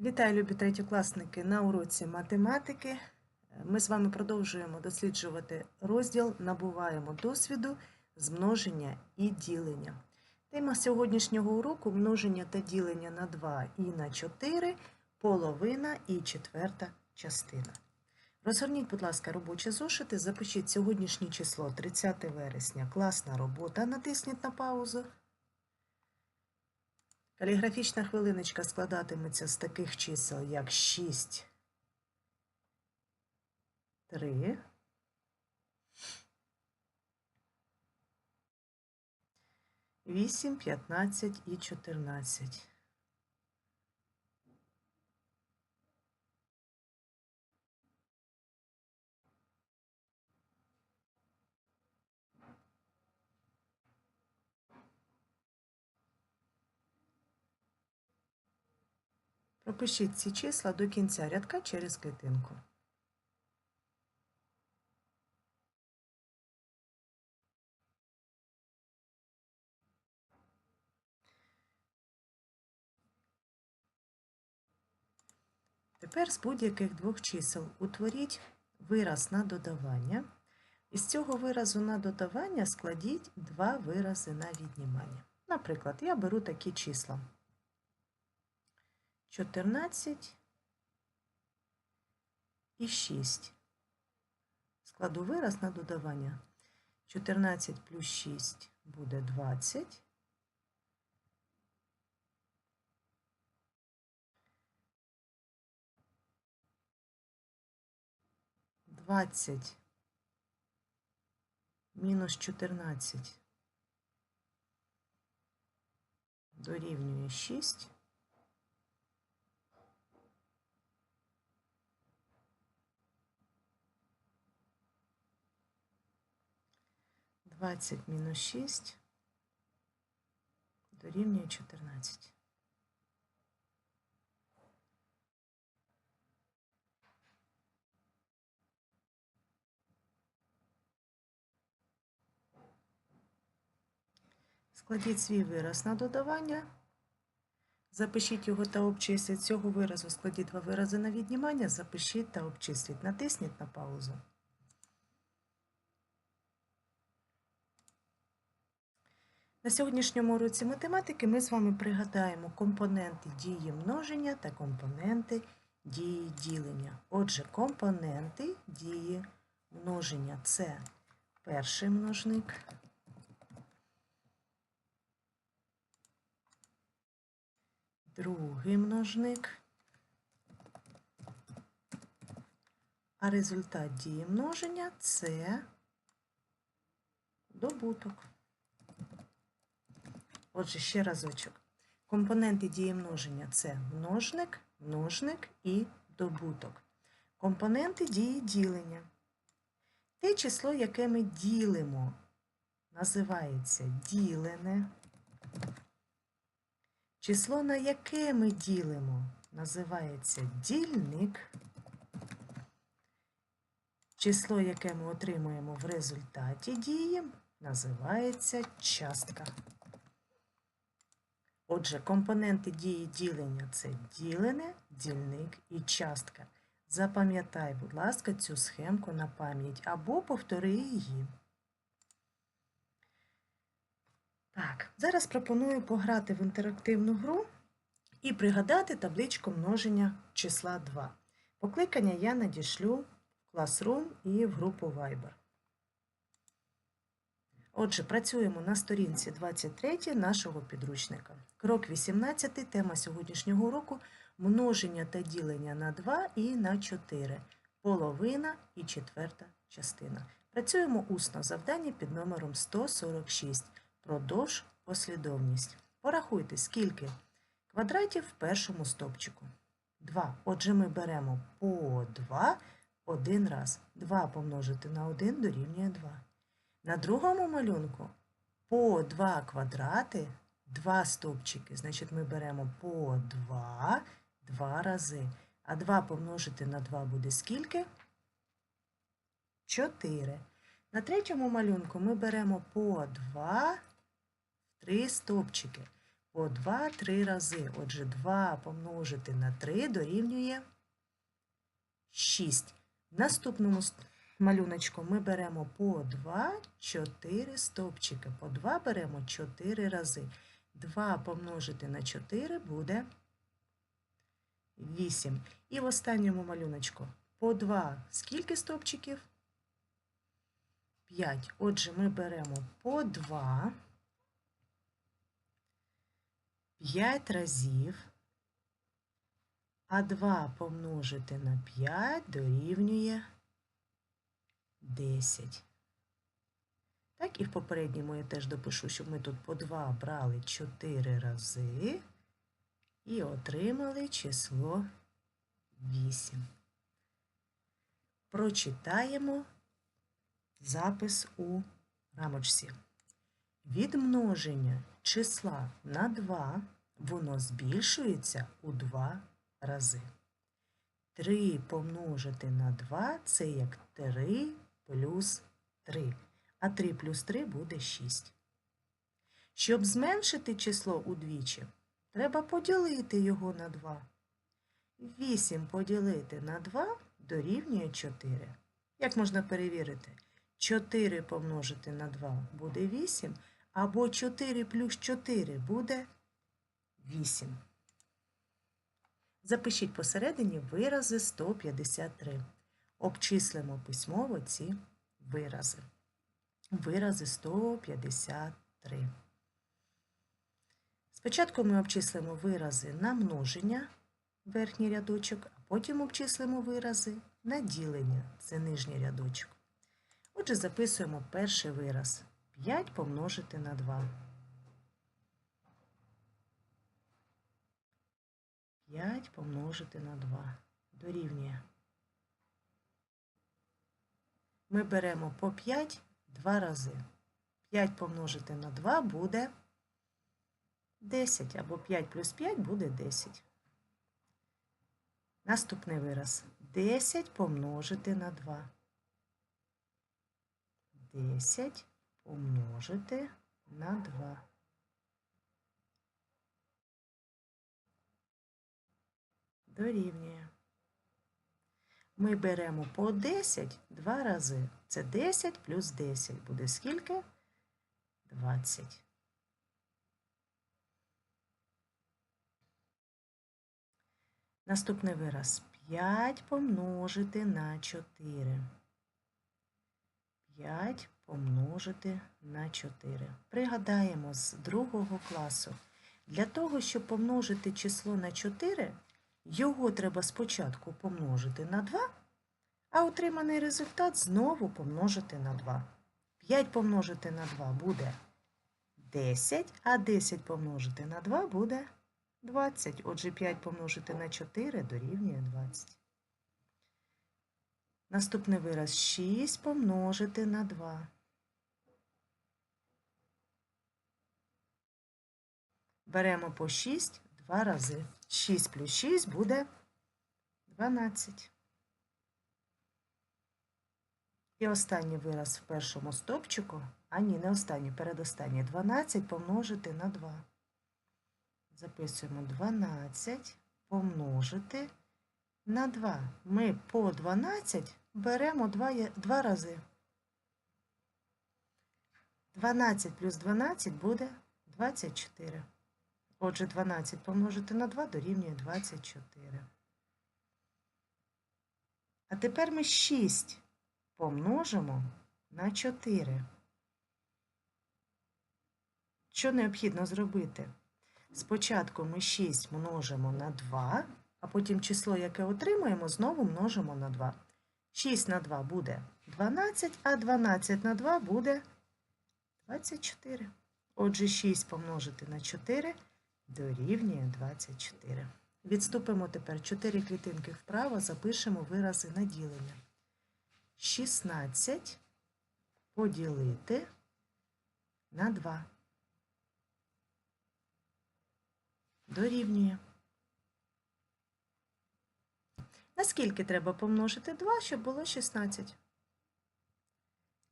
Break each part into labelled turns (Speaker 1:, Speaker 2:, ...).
Speaker 1: Вітаю, любі третьокласники на уроці математики. Ми з вами продовжуємо досліджувати розділ Набуваємо досвіду з множення і ділення. Тема сьогоднішнього уроку множення та ділення на 2 і на 4, половина і четверта частина. Розгорніть, будь ласка, робочі зошити, запишіть сьогоднішнє число 30 вересня. Класна робота. Натисніть на паузу. Каліграфічна хвилиночка складатиметься з таких чисел, як 6, 3, 8, 15 і 14. Пропишіть ці числа до кінця рядка через клітинку. Тепер з будь-яких двох чисел утворіть вираз на додавання. Із цього виразу на додавання складіть два вирази на віднімання. Наприклад, я беру такі числа. 14 і 6. Складу вираз на додавання. 14 плюс 6 буде 20. Двадцять мінус 14 дорівнює 6. 20 мінус 6 дорівнює 14. Складіть свій вираз на додавання. Запишіть його та обчисліть. Цього виразу складіть два вирази на віднімання, запишіть та обчисліть. Натисніть на паузу. На сьогоднішньому уроці математики ми з вами пригадаємо компоненти дії множення та компоненти дії ділення. Отже, компоненти дії множення це перший множник, другий множник, а результат дії множення це добуток. Отже, ще разочок. Компоненти дії множення це множник, множник і добуток. Компоненти дії ділення. Те число, яке ми ділимо, називається ділене. Число, на яке ми ділимо, називається дільник. Число, яке ми отримуємо в результаті дії, називається частка. Отже, компоненти дії ділення це ділене, дільник і частка. Запам'ятай, будь ласка, цю схемку на пам'ять або повтори її. Так, зараз пропоную пограти в інтерактивну гру і пригадати табличку множення числа 2. Покликання я надішлю в Classroom і в групу Viber. Отже, працюємо на сторінці 23 нашого підручника. Крок 18, тема сьогоднішнього уроку множення та ділення на 2 і на 4, половина і четверта частина. Працюємо усно завдання під номером 146. Продовж послідовність. Порахуйте, скільки квадратів в першому стовпчику. 2. Отже, ми беремо по 2 один раз. 2 помножити на 1 дорівнює 2. На другому малюнку по 2 квадрати, 2 стовпчики. Значить, ми беремо по 2 два рази. А 2 помножити на 2 буде скільки? 4. На третьому малюнку ми беремо по 2 три стовпчики. по 2-3 рази. Отже, 2 помножити на 3 дорівнює 6. В наступному малюночку ми беремо по 2, 4 стовпчики. По 2 беремо 4 рази. 2 помножити на 4 буде 8. І в останньому малюночку по 2 скільки стовпчиків? 5. Отже, ми беремо по 2, 5 разів, а 2 помножити на 5 дорівнює 10. Так, і в попередньому я теж допишу, що ми тут по 2 брали 4 рази і отримали число 8. Прочитаємо запис у рамочці. Від множення числа на 2 воно збільшується у 2 рази. 3 помножити на 2 це як 3 плюс 3. А 3 плюс 3 буде 6. Щоб зменшити число удвічі, треба поділити його на 2. 8 поділити на 2 дорівнює 4. Як можна перевірити? 4 помножити на 2 буде 8, або 4 плюс 4 буде 8. Запишіть посередині вирази 153. Обчислимо письмово ці вирази. Вирази 153. Спочатку ми обчислимо вирази на множення, верхній рядочок, а потім обчислимо вирази на ділення, це нижній рядочок. Отже, записуємо перший вираз. 5 помножити на 2. 5 помножити на 2. Дорівнює. Ми беремо по 5 два рази. 5 помножити на 2 буде 10, або 5 плюс 5 буде 10. Наступний вираз. 10 помножити на 2. 10 помножити на 2. Дорівнює. Ми беремо по 10 два рази. Це 10 плюс 10 буде скільки? 20. Наступний вираз. 5 помножити на 4. 5 помножити на 4. Пригадаємо з другого класу. Для того, щоб помножити число на 4, його треба спочатку помножити на 2, а отриманий результат знову помножити на 2. 5 помножити на 2 буде 10, а 10 помножити на 2 буде 20. Отже, 5 помножити на 4 дорівнює 20. Наступний вираз 6 помножити на 2. Беремо по 6 два рази. 6 плюс 6 буде 12. І останній вираз в першому стопчику, а ні, не останній, передостанній. 12 помножити на 2. Записуємо 12 помножити на 2. Ми по 12 беремо 2, є- два рази. 12 плюс 12 буде 24. Отже, 12 помножити на 2 дорівнює 24. А тепер ми 6 помножимо на 4. Що необхідно зробити? Спочатку ми 6 множимо на 2, а потім число, яке отримаємо, знову множимо на 2. 6 на 2 буде 12, а 12 на 2 буде 24. Отже, 6 помножити на 4 дорівнює 24. Відступимо тепер 4 клітинки вправо, запишемо вирази на ділення. 16 поділити на 2. Дорівнює. Наскільки треба помножити 2, щоб було 16?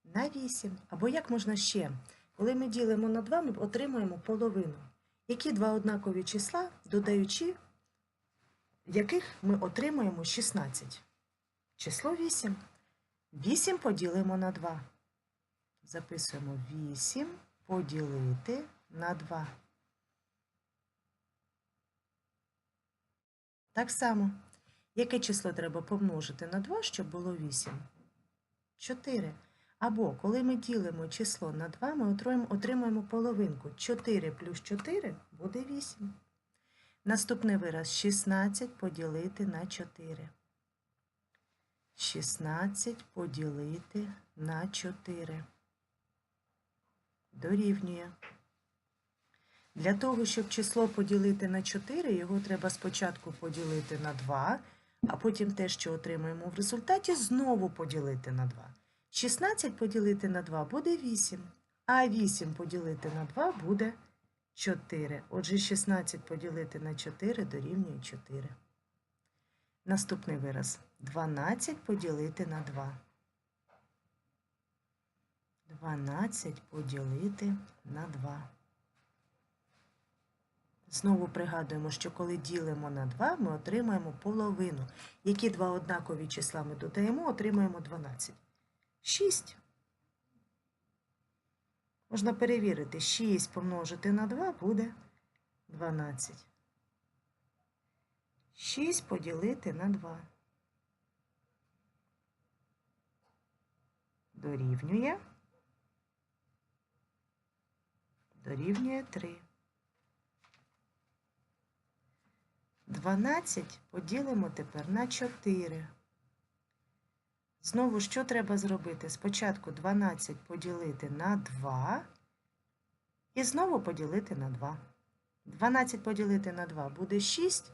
Speaker 1: На 8. Або як можна ще? Коли ми ділимо на 2, ми отримуємо половину. Які два однакові числа, додаючи, яких ми отримаємо 16? Число 8. 8 поділимо на 2. Записуємо 8 поділити на 2. Так само. Яке число треба помножити на 2, щоб було 8? 4. Або коли ми ділимо число на 2, ми отримаємо половинку. 4 плюс 4 буде 8. Наступний вираз 16 поділити на 4. 16 поділити на 4. Дорівнює. Для того, щоб число поділити на 4, його треба спочатку поділити на 2, а потім те, що отримаємо в результаті, знову поділити на 2. 16 поділити на 2 буде 8, а 8 поділити на 2 буде 4. Отже, 16 поділити на 4 дорівнює 4. Наступний вираз. 12 поділити на 2. 12 поділити на 2. Знову пригадуємо, що коли ділимо на 2, ми отримаємо половину. Які два однакові числа ми додаємо, отримаємо 12. 6. Можна перевірити, 6 помножити на 2 буде 12. 6 поділити на 2. Дорівнює. Дорівнює 3. 12 поділимо тепер на 4. Знову що треба зробити? Спочатку 12 поділити на 2 і знову поділити на 2. 12 поділити на 2 буде 6,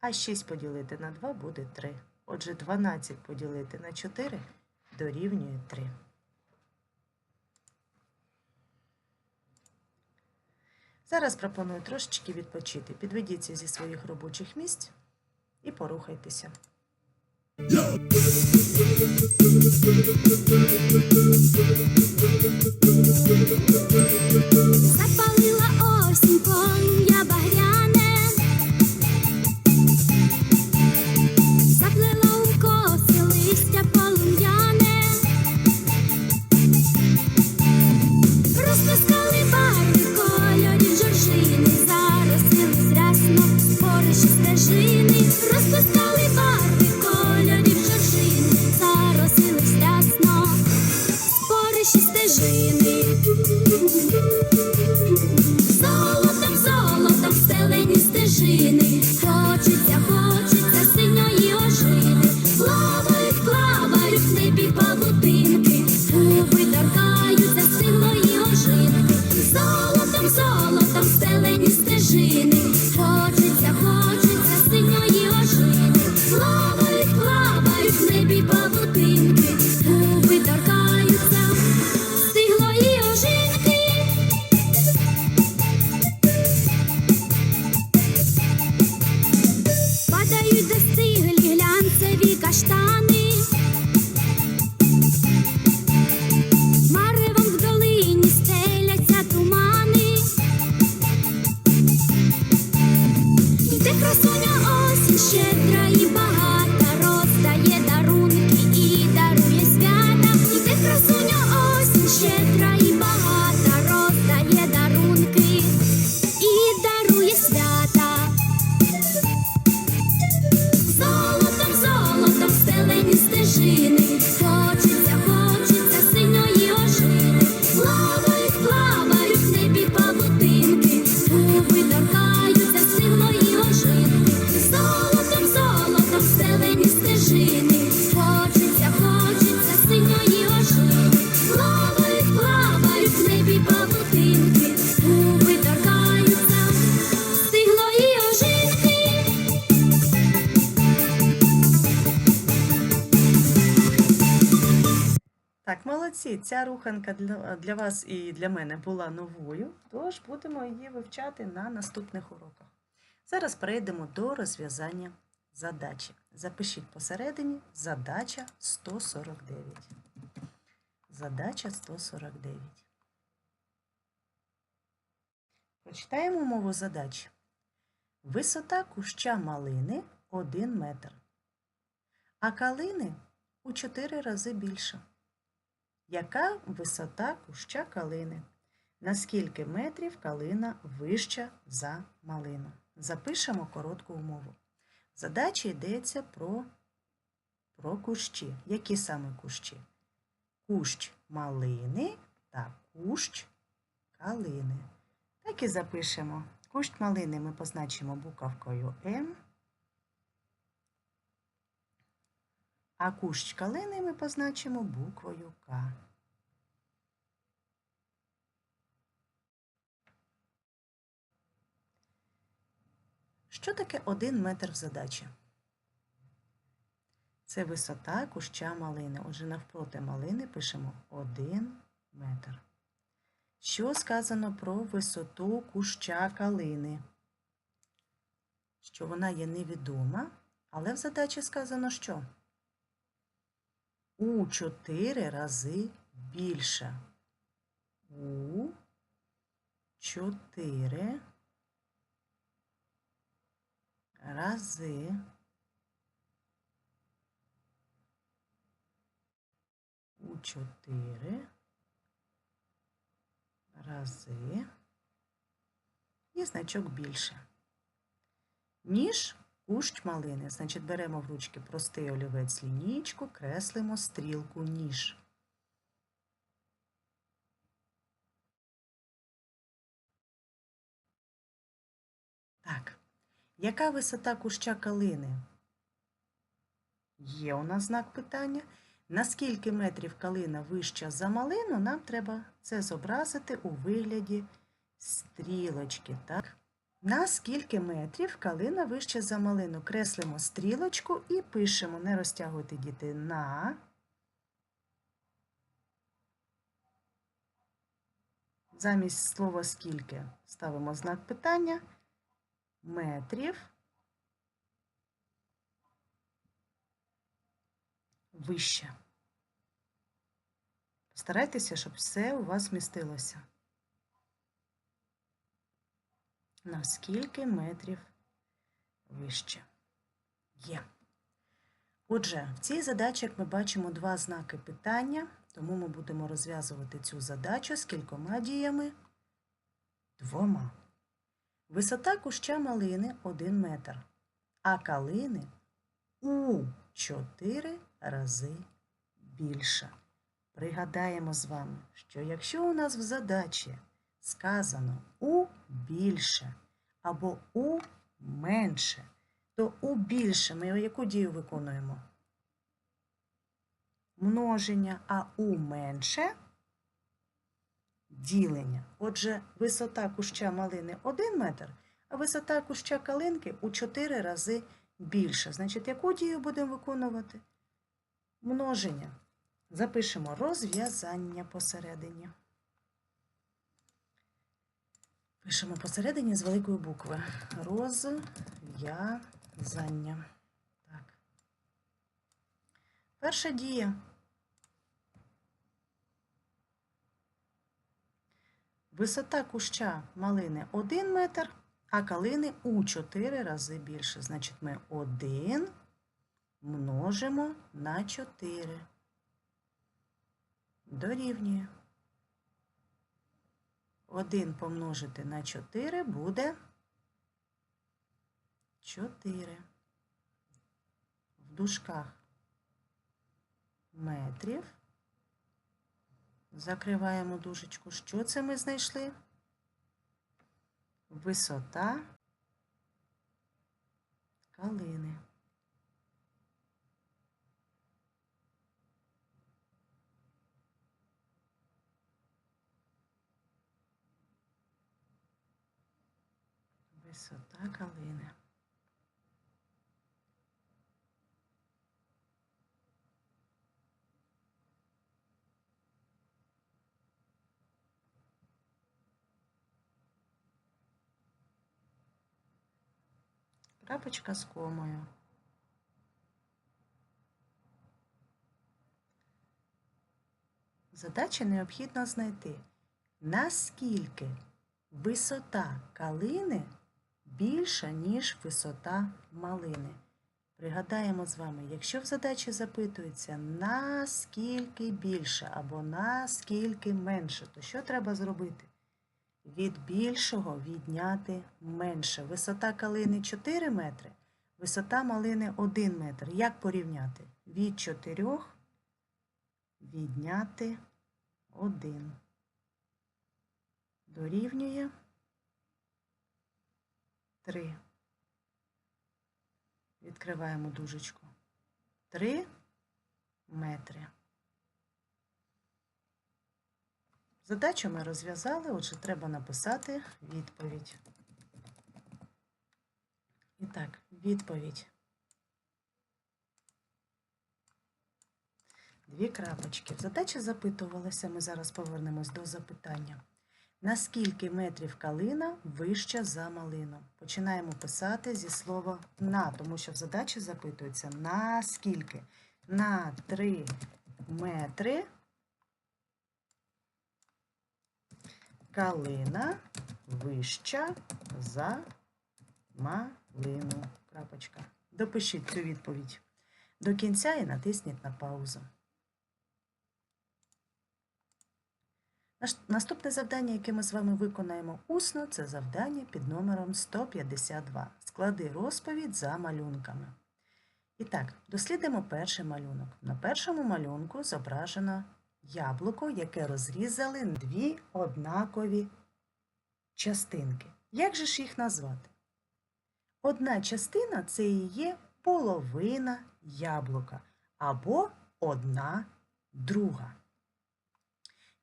Speaker 1: а 6 поділити на 2 буде 3. Отже, 12 поділити на 4 дорівнює 3. Зараз пропоную трошечки відпочити. Підведіться зі своїх робочих місць і порухайтеся.
Speaker 2: Yo.
Speaker 1: Так, молодці, ця руханка для, вас і для мене була новою, тож будемо її вивчати на наступних уроках. Зараз перейдемо до розв'язання задачі. Запишіть посередині задача 149. Задача 149. Прочитаємо умову задачі. Висота куща малини 1 метр, а калини у 4 рази більша. Яка висота куща калини? На скільки метрів калина вища за малину? Запишемо коротку умову. В задачі йдеться про, про кущі. Які саме кущі? Кущ малини та кущ калини. Так і запишемо. Кущ малини ми позначимо буковкою М, а кущ калини ми позначимо буквою К. Що таке один метр в задачі? Це висота куща малини. Отже, навпроти малини пишемо 1 метр. Що сказано про висоту куща калини? Що вона є невідома, але в задачі сказано що? У 4 рази більше. У 4 рази у 4 рази і значок більше, ніж кущ малини. Значить, беремо в ручки простий олівець лінійку, креслимо стрілку ніж. Так, яка висота куща калини? Є у нас знак питання. На скільки метрів калина вища за малину, нам треба це зобразити у вигляді стрілочки. Так? На скільки метрів калина вища за малину? Креслимо стрілочку і пишемо, не розтягуйте діти на. Замість слова скільки ставимо знак питання метрів вище. Старайтеся, щоб все у вас вмістилося. На скільки метрів вище? Є. Отже, в цій задачі, як ми бачимо, два знаки питання, тому ми будемо розв'язувати цю задачу з кількома діями двома. Висота куща малини 1 метр, а калини у 4 рази більша. Пригадаємо з вами, що якщо у нас в задачі сказано у більше або у менше, то у більше ми яку дію виконуємо? Множення, а у менше ділення. Отже, висота куща малини 1 метр, а висота куща калинки у 4 рази більше. Значить, яку дію будемо виконувати? Множення. Запишемо розв'язання посередині. Пишемо посередині з великої букви. Розв'язання. Так. Перша дія. Висота куща малини 1 метр, а калини у 4 рази більше. Значить, ми 1 множимо на 4. Дорівнює. 1 помножити на 4 буде 4. В дужках метрів. Закриваємо дужечку. Що це ми знайшли? Висота калини. Висота калини. Крапочка з комою. Задача необхідно знайти, наскільки висота калини більша, ніж висота малини. Пригадаємо з вами, якщо в задачі запитується наскільки більше або наскільки менше, то що треба зробити? Від більшого відняти менше. Висота калини 4 метри, висота малини 1 метр. Як порівняти? Від 4 відняти 1. Дорівнює 3. Відкриваємо дужечку. 3 метри. Задачу ми розв'язали, отже, треба написати відповідь. І так, відповідь. Дві крапочки. Задача запитувалася, ми зараз повернемось до запитання. На скільки метрів калина вища за малину? Починаємо писати зі слова на, тому що в задачі запитується на скільки? На 3 метри калина вища за малину. Крапочка. Допишіть цю відповідь до кінця і натисніть на паузу. Наступне завдання, яке ми з вами виконаємо усно, це завдання під номером 152. Склади розповідь за малюнками. І так, дослідимо перший малюнок. На першому малюнку зображено яблуко, яке розрізали дві однакові частинки. Як же ж їх назвати? Одна частина це і є половина яблука або одна друга.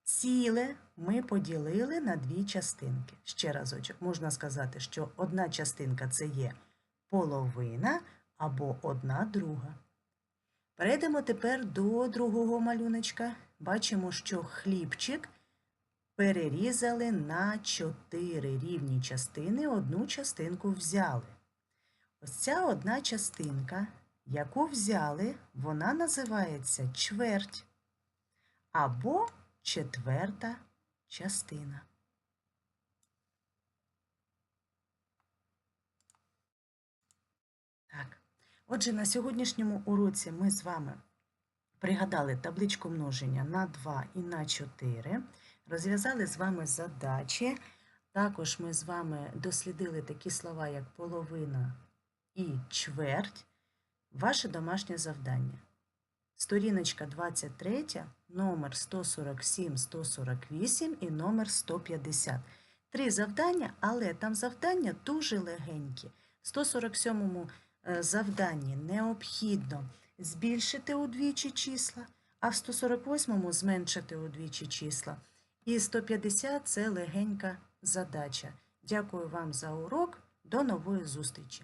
Speaker 1: Ціле ми поділили на дві частинки. Ще разочок, можна сказати, що одна частинка це є половина або одна друга. Перейдемо тепер до другого малюночка. Бачимо, що хлібчик перерізали на чотири рівні частини, одну частинку взяли. Ось ця одна частинка, яку взяли, вона називається чверть або четверта частина. Так. Отже, на сьогоднішньому уроці ми з вами пригадали табличку множення на 2 і на 4, розв'язали з вами задачі. Також ми з вами дослідили такі слова, як половина і чверть. Ваше домашнє завдання. Сторіночка 23, номер 147-148 і номер 150. Три завдання, але там завдання дуже легенькі. В 147 е, завданні необхідно збільшити удвічі числа, а в 148 зменшити удвічі числа. І 150 це легенька задача. Дякую вам за урок. До нової зустрічі!